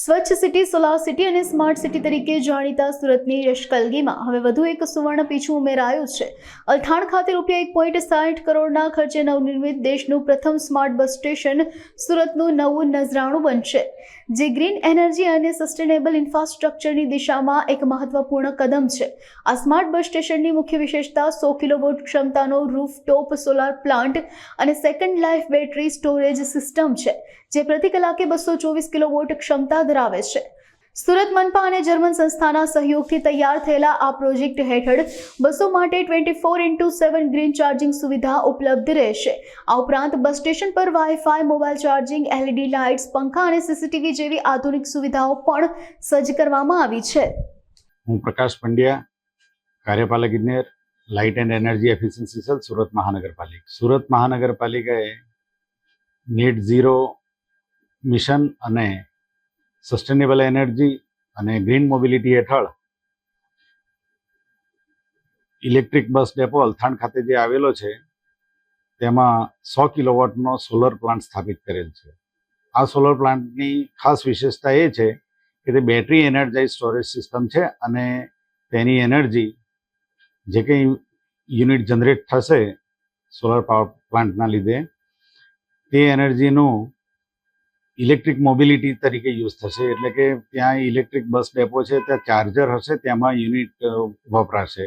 સ્વચ્છ city, solar city અને smart city તરીકે જાણીતા સુરતની યશકલગીમાં હવે વધુ એક સુવર્ણ પીછું ઉમેરાયું છે. અલથાણ ખાતે રૂપિયા એક પોઈન્ટ સાઠ કરોડના ખર્ચે નવનિર્મિત દેશનું પ્રથમ સ્માર્ટ બસ સ્ટેશન સુરતનું નવું નજરાણું બનશે. જે ગ્રીન એનર્જી અને સસ્ટેનેબલ ઇન્ફ્રાસ્ટ્રક્ચરની દિશામાં એક મહત્વપૂર્ણ કદમ છે. આ સ્માર્ટ બસ સ્ટેશનની મુખ્ય વિશેષતા સો કિલોવોટ ક્ષમતાનો રૂફટોપ સોલાર પ્લાન્ટ અને second life battery storage system છે, જે પ્રતિ કલાકે બસો ચોવીસ કિલોવોટ ક્ષમતા ધરાવે છે. સુરત મનપા અને જર્મન સંસ્થાના સહયોગથી તૈયાર થયેલા આ પ્રોજેક્ટ હેઠળ બસો માટે twenty four into seven green charging સુવિધા ઉપલબ્ધ રહેશે. આ ઉપરાંત બસ સ્ટેશન પર wifi, mobile charging, LED lights, પંખા અને સીસીટીવી જેવી આધુનિક સુવિધાઓ પણ સજ્જ કરવામાં આવી છે. હું પ્રકાશ પંડ્યા, કાર્યપાલક ઇજનેર, light and energy efficiency cell, Surat મહાનગરપાલિકા. સુરત મહાનગરપાલિકાએ નેટ ઝીરો મિશન અને સસ્ટેનેબલ એનર્જી અને ગ્રીન મોબિલિટી હેઠળ ઇલેક્ટ્રિક બસ ડેપો અલથાણ ખાતે જે આવેલો છે, તેમાં સો કિલોવોટનો સોલર પ્લાન્ટ સ્થાપિત કરેલ છે. આ સોલર પ્લાન્ટની ખાસ વિશેષતા એ છે કે તે બેટરી એનર્જાઇઝ સ્ટોરેજ સિસ્ટમ છે અને તેની એનર્જી જે કંઈ યુનિટ જનરેટ થશે સોલર પાવર પ્લાન્ટના લીધે, તે એનર્જીનું ઇલેક્ટ્રિક મોબિલિટી તરીકે યુઝ થશે. એટલે કે ત્યાં ઇલેક્ટ્રિક બસ ડેપો છે, ત્યાં ચાર્જર હશે, તેમાં યુનિટ વપરાશે.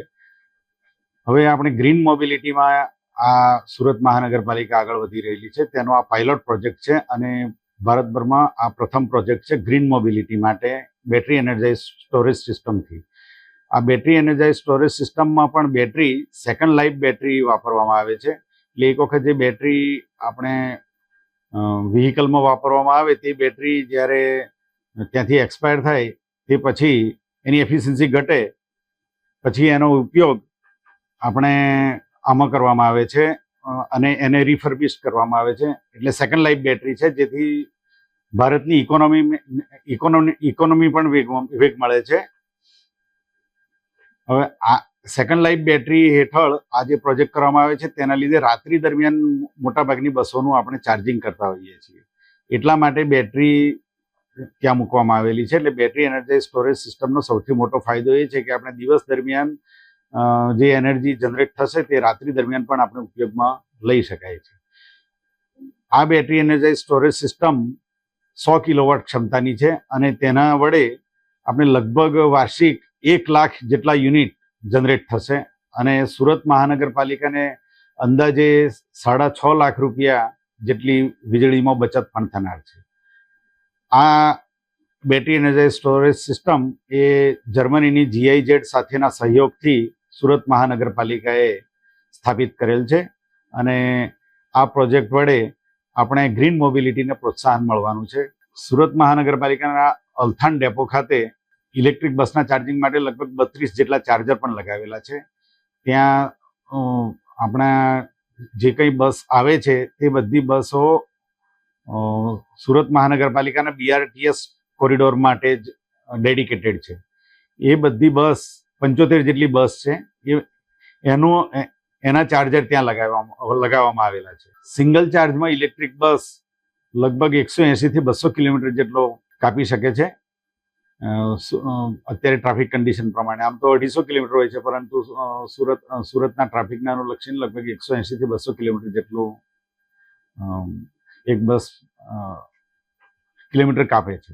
હવે આપણે ગ્રીન મોબિલિટીમાં આ સુરત મહાનગરપાલિકા આગળ વધી રહેલી છે. તેનો આ પાયલોટ પ્રોજેક્ટ છે અને ભારતભરમાં આ પ્રથમ પ્રોજેક્ટ છે ગ્રીન મોબિલિટી માટે બેટરી એનર્જાઇઝ સ્ટોરેજ સિસ્ટમથી. આ બેટરી એનર્જાઇઝ સ્ટોરેજ સિસ્ટમમાં પણ બેટરી, સેકન્ડ લાઈફ બેટરી વાપરવામાં આવે છે. એટલે એક વખત જે બેટરી આપણે વ્હીકલમાં વાપરવામાં આવે તે બેટરી જ્યારે ત્યાંથી એક્સપાયર થાય તે પછી એની એફિશિયન્સી ઘટે, પછી એનો ઉપયોગ આપણે આમાં કરવામાં આવે છે અને એને રિફર્બિશ કરવામાં આવે છે. એટલે સેકન્ડ લાઈફ બેટરી છે, જેથી ભારતની ઇકોનોમી ઇકોનોમી ઇકોનોમી પણ વેગ વેગ મળે છે. હવે આ સેકન્ડ લાઈફ બેટરી હેઠળ આ જે પ્રોજેક્ટ કરવામાં આવે છે, તેના લીધે રાત્રિ દરમિયાન મોટાભાગની બસોનું આપણે ચાર્જિંગ કરતા હોઈએ છીએ. એટલા માટે બેટરી ત્યાં મૂકવામાં આવેલી છે, એટલે બેટરી એનર્જાઇઝ સ્ટોરેજ સિસ્ટમનો સૌથી મોટો ફાયદો એ છે કે આપણે દિવસ દરમિયાન જે એનર્જી જનરેટ થશે તે રાત્રિ દરમિયાન પણ આપણે ઉપયોગમાં લઈ શકાય છે. આ બેટરી એનર્જાઇઝ સ્ટોરેજ સિસ્ટમ સો કિલોવોટ ક્ષમતાની છે અને તેના વડે આપણે લગભગ વાર્ષિક એક લાખ જેટલા યુનિટ જનરેટ થશે. અને સુરત મહાનગરપાલિકાને અંદાજે સાડા છ લાખ રૂપિયા જેટલી વીજળીમાં બચત પણ થનાર છે. આ બેટરી એનર્જાઇઝ સ્ટોરેજ સિસ્ટમ એ જર્મનીની જીઆઈજેડ સાથેના સહયોગથી સુરત મહાનગરપાલિકાએ સ્થાપિત કરેલ છે. અને આ પ્રોજેક્ટ વડે આપણે ગ્રીન મોબિલિટીને પ્રોત્સાહન મળવાનું છે. સુરત મહાનગરપાલિકાના અલથાણ ડેપો ખાતે ઇલેક્ટ્રિક બસના ચાર્જિંગ માટે લગભગ બત્રીસ જેટલા ચાર્જર પણ લગાવેલા છે. ત્યાં આપણા જે કંઈ બસ આવે છે તે બધી બસો સુરત મહાનગરપાલિકાના બીઆરટીએસ કોરિડોર માટે જ ડેડિકેટેડ છે. એ બધી બસ પંચોતેર જેટલી બસ છે. એ, એનો એના ચાર્જર ત્યાં લગાવવામાં લગાવવામાં આવેલા છે. સિંગલ ચાર્જમાં ઇલેક્ટ્રિક બસ લગભગ એકસો એંશીથી બસો કિલોમીટર જેટલો કાપી શકે છે. અત્યારે ટ્રાફિક કન્ડિશન પ્રમાણે. આમ તો અઢીસો કિલોમીટર હોય છે, પરંતુ સુરત સુરતના ટ્રાફિકના અનુલક્ષીને લગભગ એકસો એંશીથી બસો કિલોમીટર જેટલું એક બસ કિલોમીટર કાપે છે.